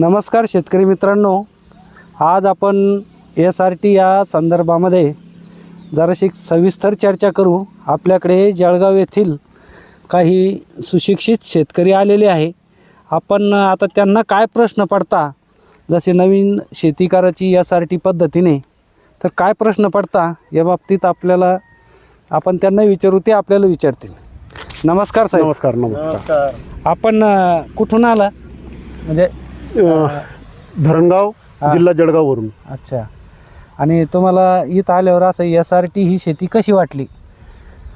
नमस्कार शेतकरी मित्रांनो. आज आपण एस आर टी या संदर्भामध्ये जराशी सविस्तर चर्चा करू. आपल्याकडे जळगाव येथील काही सुशिक्षित शेतकरी आलेले आहे. आपण आता त्यांना काय प्रश्न पडता? जसे नवीन शेती करायची एस आर टी पद्धतीने तर काय प्रश्न पडता? या बाबतीत आपल्याला आपण त्यांना विचारू ते आपल्याला विचारतील. नमस्कार साहेब. नमस्कार नमस्कार. आपण कुठून आला? म्हणजे धरणगाव. जिल्हा जळगाववरून. अच्छा. आणि तुम्हाला इथं आल्यावर असं एस आर टी ही शेती कशी वाटली?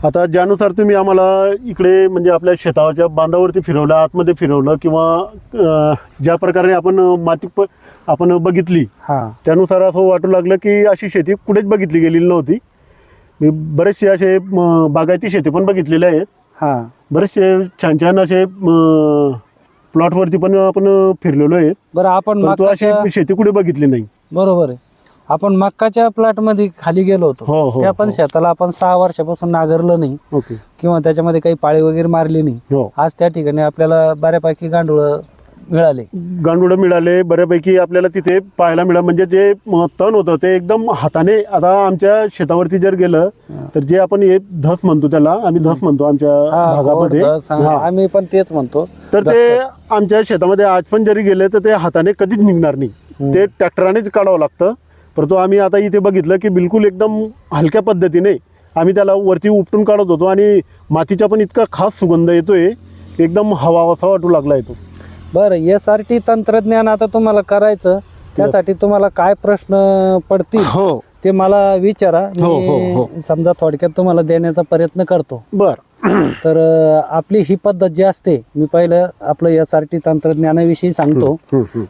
आता ज्यानुसार तुम्ही आम्हाला इकडे म्हणजे आपल्या शेतावरच्या बांधावरती फिरवलं आतमध्ये फिरवलं किंवा ज्या प्रकारे आपण माती प आपण बघितली हां. त्यानुसार असं वाटू लागलं की अशी शेती कुठेच बघितली गेलेली नव्हती. मी बरेचसे असे बागायती शेती पण बघितलेले आहेत. हां. बरेचसे छान छान असे प्लॉटवरती पण आपण फिरलेलो आहेत बरं आपण अशी मक्काच्या शेती कुठे बघितली नाही. बरोबर आहे. आपण मक्काच्या प्लॉटमध्ये खाली गेलो हो, होतो हो, त्या पण हो. शेताला आपण सहा वर्षापासून नांगरलं नाही. ओके. किंवा त्याच्यामध्ये काही पाळी वगैरे मारली नाही. हो. आज त्या ठिकाणी आपल्याला बऱ्यापैकी गांडूळ मिळाले. गांडुडं मिळाले बऱ्यापैकी आपल्याला तिथे पाहायला मिळालं. म्हणजे जे तण होतं ते एकदम हाताने आता आमच्या शेतावरती जर गेलं तर जे आपण हे धस म्हणतो त्याला आम्ही धस म्हणतो आमच्या भागामध्ये. आम्ही पण तेच म्हणतो. तर ते आमच्या शेतामध्ये आज पण जरी गेले तर ते हाताने कधीच निघणार नाही. ते ट्रॅक्टरानेच काढावं लागतं. परंतु आम्ही आता इथे बघितलं की बिलकुल एकदम हलक्या पद्धतीने आम्ही त्याला वरती उपटून काढत होतो आणि मातीचा पण इतका खास सुगंध येतोय एकदम हवा असा वाटू लागला येतो. बरं एस आर टी तंत्रज्ञान आता तुम्हाला करायचं त्यासाठी तुम्हाला काय प्रश्न पडतील हो. ते मला विचारा. हो, हो, हो. मी समजा थोडक्यात तुम्हाला देण्याचा प्रयत्न करतो. बर. तर अं, आपली ही पद्धत जी असते मी पहिलं आपलं एस आर टी तंत्रज्ञानाविषयी सांगतो.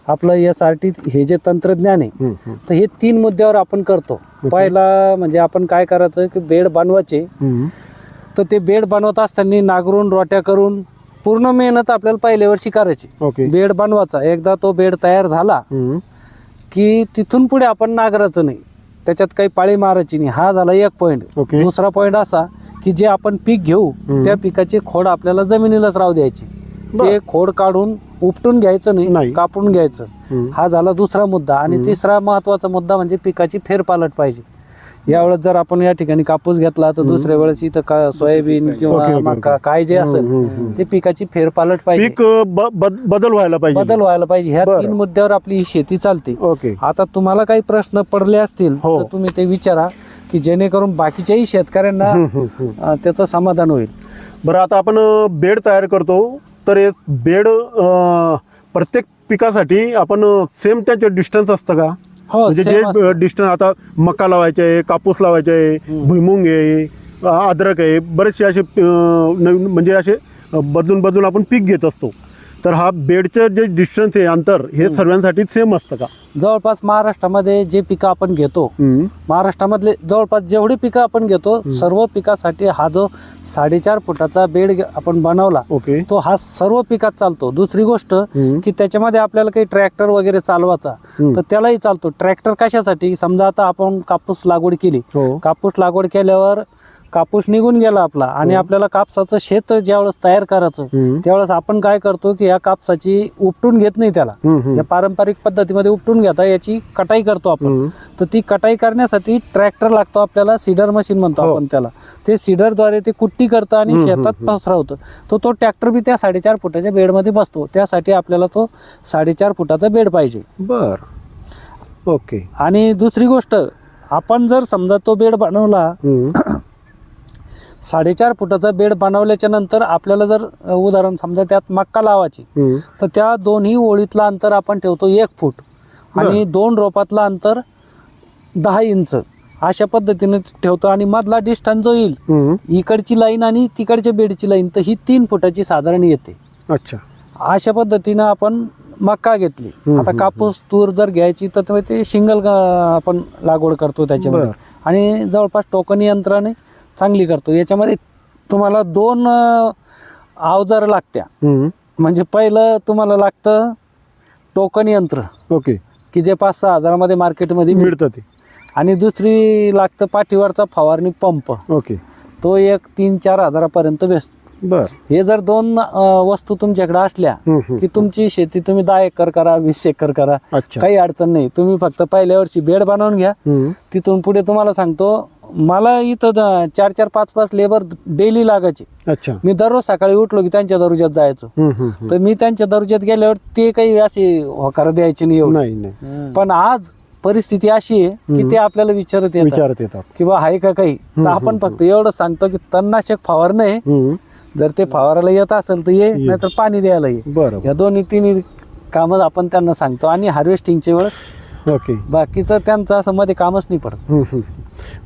आपलं एस आर टी हे जे तंत्रज्ञान आहे तर हे तीन मुद्द्यावर आपण करतो. पहिला म्हणजे आपण काय करायचं की बेड बनवायचे. तर ते बेड बनवत असताना नागरून रोट्या करून पूर्ण मेहनत आपल्याला पहिल्या वर्षी करायची. ओके बेड बनवायचा. एकदा तो बेड तयार झाला. की तिथून पुढे आपण नांगरायचं नाही. त्याच्यात काही पाळी मारायची नाही. हा झाला एक पॉईंट दुसरा पॉईंट असा की जे आपण पीक घेऊ. त्या पिकाची खोड आपल्याला जमिनीलाच राहू द्यायची. ते खोड काढून उपटून घ्यायचं नाही. कापून घ्यायचं. हा झाला दुसरा मुद्दा. आणि तिसरा महत्त्वाचा मुद्दा म्हणजे पिकाची फेरपालट पाहिजे. यावेळेस जर आपण या ठिकाणी कापूस घेतला तर दुसऱ्या वेळेस इथं का सोयाबीन किंवा ओके, ओके, मका. काय जे असेल. ते पिकाची फेरपालट पाहिजे पीक ब- बद- बदल व्हायला पाहिजे बदल व्हायला पाहिजे ह्या बरं. तीन मुद्द्यावर आपली ही शेती चालते ओके आता तुम्हाला काही प्रश्न पडले असतील हो. तर तुम्ही ते विचारा की जेणेकरून बाकीच्याही शेतकऱ्यांना हम्म, हम्म, हम्म. अं, त्याचं समाधान होईल बरं आता आपण अ, बेड तयार करतो तर हे बेड अ, प्रत्येक पिकासाठी आपण सेम त्याचे डिस्टन्स असतं का हो म्हणजे same जे असतं. डिस्टन्स आता मका लावायचे आहे कापूस लावायचे आहे भुईमुंग आहे अ, अद्रक आहे बरेचसे असे अ, नवीन म्हणजे असे अ, बदलून बदलून आपण पीक घेत असतो तर हा बेडचं जे डिस्टन्स आहे अंतर हे सर्वांसाठी सेम असतं का? जवळपास महाराष्ट्रामध्ये जे पिकं आपण घेतो. महाराष्ट्रामधले जवळपास जेवढी पिकं आपण घेतो सर्व पिकासाठी हा जो साडेचार फुटाचा बेड आपण बनवला ओके. तो हा सर्व पिकात चालतो. दुसरी गोष्ट. की त्याच्यामध्ये आपल्याला काही ट्रॅक्टर वगैरे चालवायचा. तर त्यालाही चालतो. ट्रॅक्टर कशासाठी? समजा आता आपण कापूस लागवड केली. हो. कापूस लागवड केल्यावर कापूस निघून गेला आपला आणि आपल्याला कापसाचं शेत ज्यावेळेस तयार करायचं. त्यावेळेस आपण काय करतो की या कापसाची उपटून घेत नाही त्याला. या पारंपरिक पद्धतीमध्ये उपटून घेता याची कटाई करतो आपण. तर ती कटाई करण्यासाठी ट्रॅक्टर लागतो आपल्याला सीडर मशीन म्हणतो हो. आपण त्याला ते सीडरद्वारे ते कुट्टी करतं आणि शेतात पसरवतं तो तो ट्रॅक्टर बी त्या साडेचार फुटाच्या बेडमध्ये बसतो त्यासाठी आपल्याला तो साडेचार फुटाचा बेड पाहिजे बर ओके आणि दुसरी गोष्ट आपण जर समजा तो बेड बनवला. साडेचार फुटाचा बेड बनवल्याच्या नंतर आपल्याला जर उदाहरण समजा त्यात मक्का लावायची. तर त्या दोन्ही ओळीतलं अंतर आपण ठेवतो एक फूट. आणि दोन रोपातलं अंतर दहा इंच. अशा पद्धतीने ठेवतो आणि मधला डिस्टन्स जो येईल. इकडची लाईन आणि तिकडच्या बेडची लाईन तर ही तीन फुटाची साधारण येते. अच्छा. अशा पद्धतीनं आपण मक्का घेतली. आता कापूस तूर जर घ्यायची तर ते- सिंगल आपण लागवड करतो त्याच्यामध्ये. आणि जवळपास टोकन यंत्राने चांगली करतो. याच्यामध्ये तुम्हाला दोन अवजार लागत्या. म्हणजे पहिलं तुम्हाला लागतं टोकन यंत्र. ओके. की जे पाच सहा हजारामध्ये मार्केटमध्ये मिळतं ते. आणि दुसरी लागतं पाठीवरचा फवारणी पंप. ओके. तो एक तीन चार हजारापर्यंत बेस बर. हे जर दोन वस्तू तुमच्याकडे असल्या. की तुमची शेती तुम्ही दहा एकर करा वीस एकर करा काही अडचण नाही. तुम्ही फक्त पहिल्या वर्षी बेड बनवून घ्या. तिथून पुढे तुम्हाला सांगतो मला इथं द- चार चार पाच पाच लेबर डेली लागायचे. अच्छा. मी दररोज सकाळी उठलो की त्यांच्या दरुजात जायचो. हम्म, हम्म, हम्म. तर मी त्यांच्या दरुजात गेल्यावर ते काही असे होकार द्यायचे नाही एवढे. नाही नाही. पण आज परिस्थिती अशी आहे की ते आपल्याला विचारत येतात. विचारत येतात. किंवा आहे का काही? तर आपण फक्त एवढं सांगतो की तणनाशक फवारणं आहे हम्म. जर ते फवारायला येत असेल तर ये नाहीतर पाणी द्यायला ये. बरं या दोन्ही तिन्ही कामं आपण त्यांना सांगतो. आणि हार्वेस्टिंगच्या वेळेस ओके बाकीचं त्यांचं असं मध्ये कामच नाही पडत. हम्म, हम्म.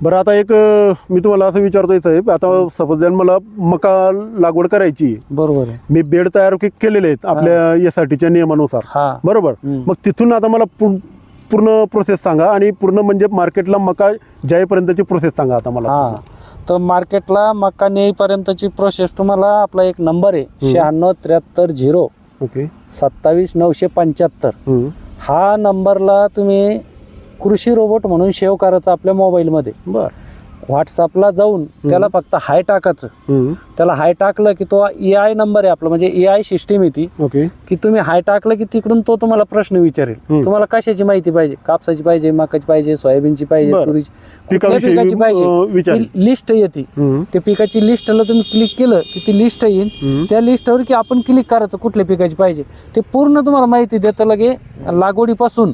बरं आता एक अं, मी तुम्हाला असं विचारतोय साहेब आता सपोज मला मका लागवड करायची आहे. बरोबर आहे. मी बेड तयार के- केलेले आहेत आपल्या यासाठीच्या नियमानुसार. हा. बरोबर? हम्म. मग तिथून आता मला पू- पूर्ण प्रोसेस सांगा आणि पूर्ण म्हणजे मार्केटला मका जाईपर्यंतची प्रोसेस सांगा आता मला हा. तर मार्केटला मका नेईपर्यंतची प्रोसेस तुम्हाला आपला एक नंबर आहे. शहाण्णव त्र्याहत्तर झिरो ओके सत्तावीस नऊशे पंच्याहत्तर. हम्म. हा नंबरला तुम्ही कृषी रोबोट म्हणून सेव्ह करायचा आपल्या मोबाईलमध्ये. बरं. व्हॉट्सअपला जाऊन त्याला फक्त हाय टाकायचं. त्याला हाय टाकलं की तो ए आय नंबर आहे आपला म्हणजे ए आय सिस्टीम आहे ती. ओके. की तुम्ही हाय टाकलं की तिकडून तो तुम्हाला प्रश्न विचारेल. तुम्हाला कशाची माहिती पाहिजे? कापसाची पाहिजे मकाची पाहिजे सोयाबीनची पाहिजे. तुरीची पिकाची पाहिजे? लिस्ट येते. त्या पिकाची लिस्टला तुम्ही क्लिक केलं की ती लिस्ट येईल. त्या लिस्टवर की आपण क्लिक करायचं कुठल्या पिकाची पाहिजे? ते पूर्ण तुम्हाला माहिती देतं लगे लागवडीपासून.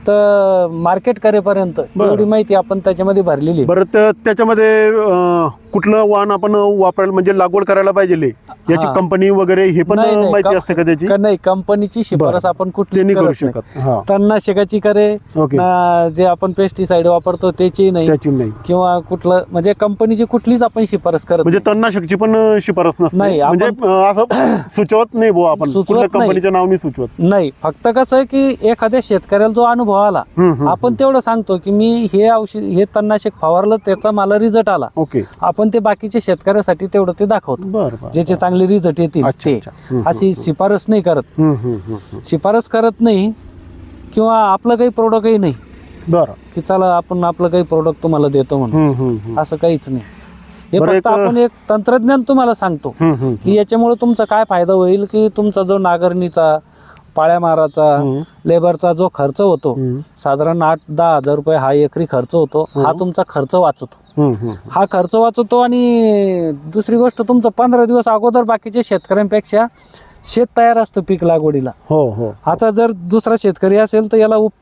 तर मार्केट करेपर्यंत. एवढी माहिती आपण त्याच्यामध्ये भरलेली. बरं तर त्याच्यामध्ये अं, कुठलं वाण आपण वापरायला म्हणजे लागवड करायला पाहिजे याची हा. कंपनी वगैरे हे पण नाही, नाही, माहिती कं- असते का त्याची? का नाही कंपनीची शिफारस बरं. आपण कुठली नाही करू शकत. हा. तणनाशकाची करे ओके. ना जे आपण पेस्टिसाइड वापरतो त्याची नाही. त्याची नाही. किंवा कुठलं म्हणजे कंपनीची कुठलीच आपण शिफारस करत म्हणजे तणनाशकची पण अं, शिफारस नसते. नाही, आपण- म्हणजे अं, असं सुचवत नाही बुवा आपण. सुचवत कुठल्या नाही. कंपनीचं नाव नाही सुचवत. नाही. नाही फक्त कसं आहे की एखाद्या शेतकऱ्याला जो अनुभव आला हम्म, हम्म. आपण तेवढं सांगतो की मी हे औषध हे तणनाशक फवारलं त्याचा मला रिझल्ट आला. ओके. आपण ते बाकीच्या शेतकऱ्यासाठी तेवढं ते दाखवतो. ज्याचे चांगले रिझल्ट येतील ते. अशी शिफारस नाही करत. हम्म, हम्म, हम्म, हम्म. शिफारस करत नाही किंवा आपलं काही प्रोडक्टही नाही. बरं. की चला आपण आपलं काही प्रोडक्ट तुम्हाला देतो म्हणून. हम्म, हम्म, हम्म. असं काहीच नाही. हे फक्त आपण एक तंत्रज्ञान तुम्हाला सांगतो. की याच्यामुळे तुमचा काय फायदा होईल की तुमचा जो नागरणीचा पाळ्या माराचा. लेबरचा जो खर्च होतो. साधारण आठ दहा हजार रुपये हा एकरी खर्च होतो हा तुमचा खर्च वाचवतो. हा खर्च वाचवतो आणि दुसरी गोष्ट तुमचं पंधरा दिवस अगोदर बाकीच्या शेतकऱ्यांपेक्षा शेत तयार असतं पीक लागवडीला हो हो आता जर दुसरा शेतकरी असेल तर याला उप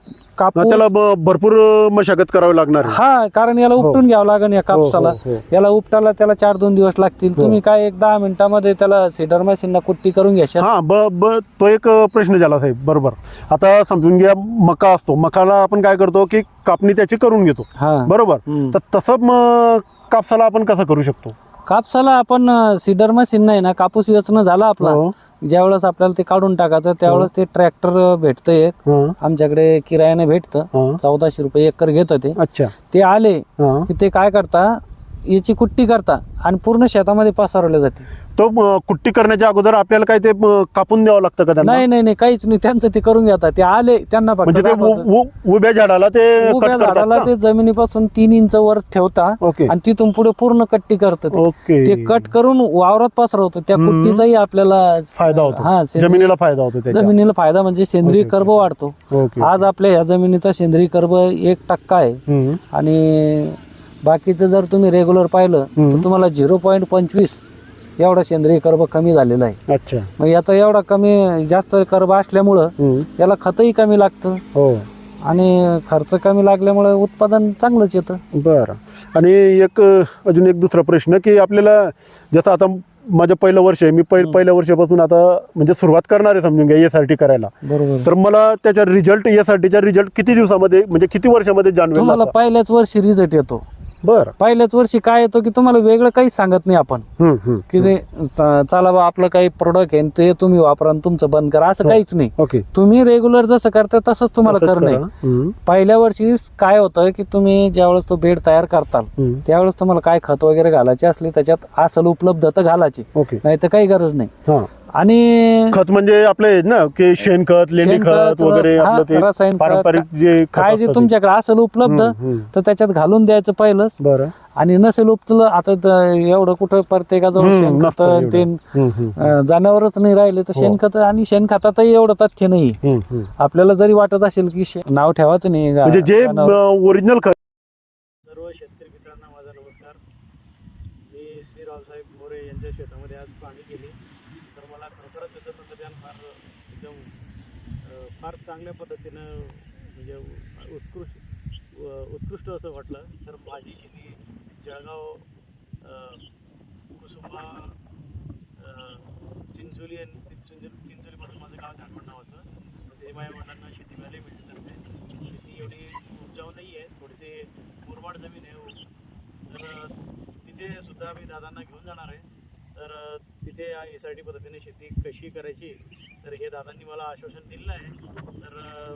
मग कापूस त्याला ब- भरपूर मशागत करावी लागणार आहे. हा कारण याला उपटून घ्यावं लागेल या कापसाला. हो, हो. याला उपटायला त्याला चार दोन दिवस लागतील. तुम्ही काय एक दहा मिनिटामध्ये त्याला सीडर मशीनला कुट्टी करून घ्याशाल हा ब ब तो एक प्रश्न झाला साहेब बरोबर. आता समजून घ्या मका असतो. मकाला आपण काय करतो की कापणी त्याची करून घेतो. हा. बरोबर. हम्म. तर तसं मग कापसाला आपण कसं करू शकतो? कापसाला आपण सीडर मशीन नाही ना कापूस वेचणं झाला आपला. हो. ज्यावेळेस आपल्याला ते काढून टाकायचं त्यावेळेस ते ट्रॅक्टर भेटतं एक. हा, आमच्याकडे किरायाने भेटतं. हा. चौदाशे रुपये एकर घेतं ते. अच्छा. ते आले हा. की ते काय करता याची कुट्टी करता आणि पूर्ण शेतामध्ये पसरवले जाते. तो कुट्टी करण्याच्या अगोदर आपल्याला काय ते कापून द्यावं लागतं का त्यांना? नाही नाही नाही काहीच नाही. त्यांचं ते करून घेतात. ते आले त्यांना म्हणजे ते उभ्या झाडाला ते उभ्या झाडाला? ते जमिनीपासून तीन इंच वर ठेवता आणि तिथून पुढे पूर्ण कट्टी करतात ते. कट करून वावरात पसरवतं त्या. कुट्टीचाही आपल्याला फायदा हा होतो सेंद्रिय- जमिनीला फायदा होतो जमिनीला फायदा म्हणजे सेंद्रिय कर्ब वाढतो. आज आपल्या ह्या जमिनीचा सेंद्रिय कर्ब एक टक्का आहे. आणि बाकीचं जर तुम्ही रेग्युलर पाहिलं. तर तुम्हाला झिरो पॉईंट पंचवीस एवढा सेंद्रिय कर्ब कमी झालेला आहे. अच्छा. मग याचा एवढा कमी जास्त कर्ब असल्यामुळं हम्म. याला खतही कमी लागतं. हो. आणि खर्च कमी लागल्यामुळे उत्पादन चांगलंच येतं. बरं. आणि एक अ, अजून एक दुसरा प्रश्न की आपल्याला जसं आता माझं पहिलं वर्ष आहे मी पहि पहिल्या वर्षापासून आता म्हणजे सुरुवात करणार आहे समजून घ्या एस आर टी करायला. बरोबर. तर मला त्याचा रिझल्ट एस आर टीचा रिझल्ट किती दिवसामध्ये म्हणजे किती वर्षामध्ये जाणवेल तुम्हाला असा? पहिल्याच वर्षी रिझल्ट येतो. बरं. पहिल्याच वर्षी काय येतो की तुम्हाला वेगळं काहीच सांगत नाही आपण. की ते च- चला बा आपलं काही प्रोडक्ट आहे ते तुम्ही वापरा आणि तुमचं बंद करा असं काहीच नाही. ओके. तुम्ही रेग्युलर जसं करता तसंच तुम्हाला तसंच करणं. आहे करा. हम्म, पहिल्या वर्षी काय होतं की तुम्ही ज्यावेळेस तो बेड तयार करताल हम्म. त्यावेळेस तुम्हाला काय खत वगैरे घालायचे असले त्याच्यात असल उपलब्ध तर घालायची. ओके. नाही तर काही गरज नाही. हां. आणि खत म्हणजे आपले ना की शेणखत लेंडी शेणखत, खत वगैरे हा, आपलं ते रसायन खत, पारंपरिक जे खत काय जे असतं ते. तुमच्याकडे असेल उपलब्ध हम्म, हम्म. तर त्याच्यात घालून द्यायचं पहिलंच बरं आणि नसेल उपलब्ध आता तर एवढं कुठं प्रत्येकाजवळ हम्म, शेणखत नसतं ते एवढं. हम्म, हम्म, अं, जनावरच नाही राहिले तर हो. शेणखत आणि शेणखतातही एवढं तथ्य नाही हम्म, हम्म. आपल्याला जरी वाटत असेल की शे- नाव ठेवायचं नाही गा- म्हणजे जे जनावर- ओरिजिनल खत सर्व शेतकरी मित्रांना माझा नमस्कार मी श्री रावसाहेब मोरे यांच्या शेतामध्ये आज पाहणी केली तर मला खरोखरच त्याचं तंत्रज्ञान फार एकदम फार चांगल्या पद्धतीनं म्हणजे उत्कृष्ट व- उत्कृष्ट असं वाटलं. तर माझी शेती जळगाव अ, कुसुंबा चिंचोली आणि चिंचोली चिंचोलीपासून माझं गाव झाडपण नावाचं. म्हणजे ते माझ्या वडिलांना शेती मिळाली मिळते शेती एवढी उपजाऊ नाही आहे थोडीशी मुरमाड जमीन आहे. तर तिथे सुद्धा मी दादांना घेऊन जाणार आहे. तर तिथे एस आय टी पद्धतीने शेती कशी करायची तर हे दादांनी मला आश्वासन दिलं आहे. तर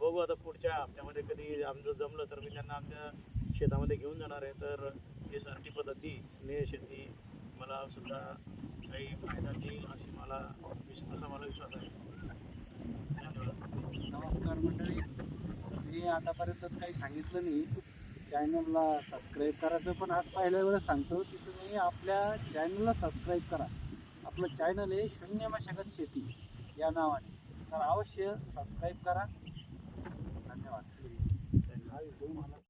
बघू आता पुढच्या हप्त्यामध्ये कधी आमचं जमलं तर मी त्यांना आमच्या शेतामध्ये घेऊन जाणार आहे. तर एस आर टी पद्धतीने शेती मला सुद्धा काही फायदा देईल अशी मला विश- असा मला विश्वास आहे. नमस्कार मंडळी. मी आतापर्यंत काही सांगितलं नाही. चॅनलला सबस्क्राईब करायचं पण आज पहिल्या वेळेस सांगतो की तुम्ही आपल्या चॅनलला सबस्क्राईब करा. आपलं चॅनल आहे शून्य मशागत शेती या नावाने. तर अवश्य सबस्क्राईब करा. धन्यवाद.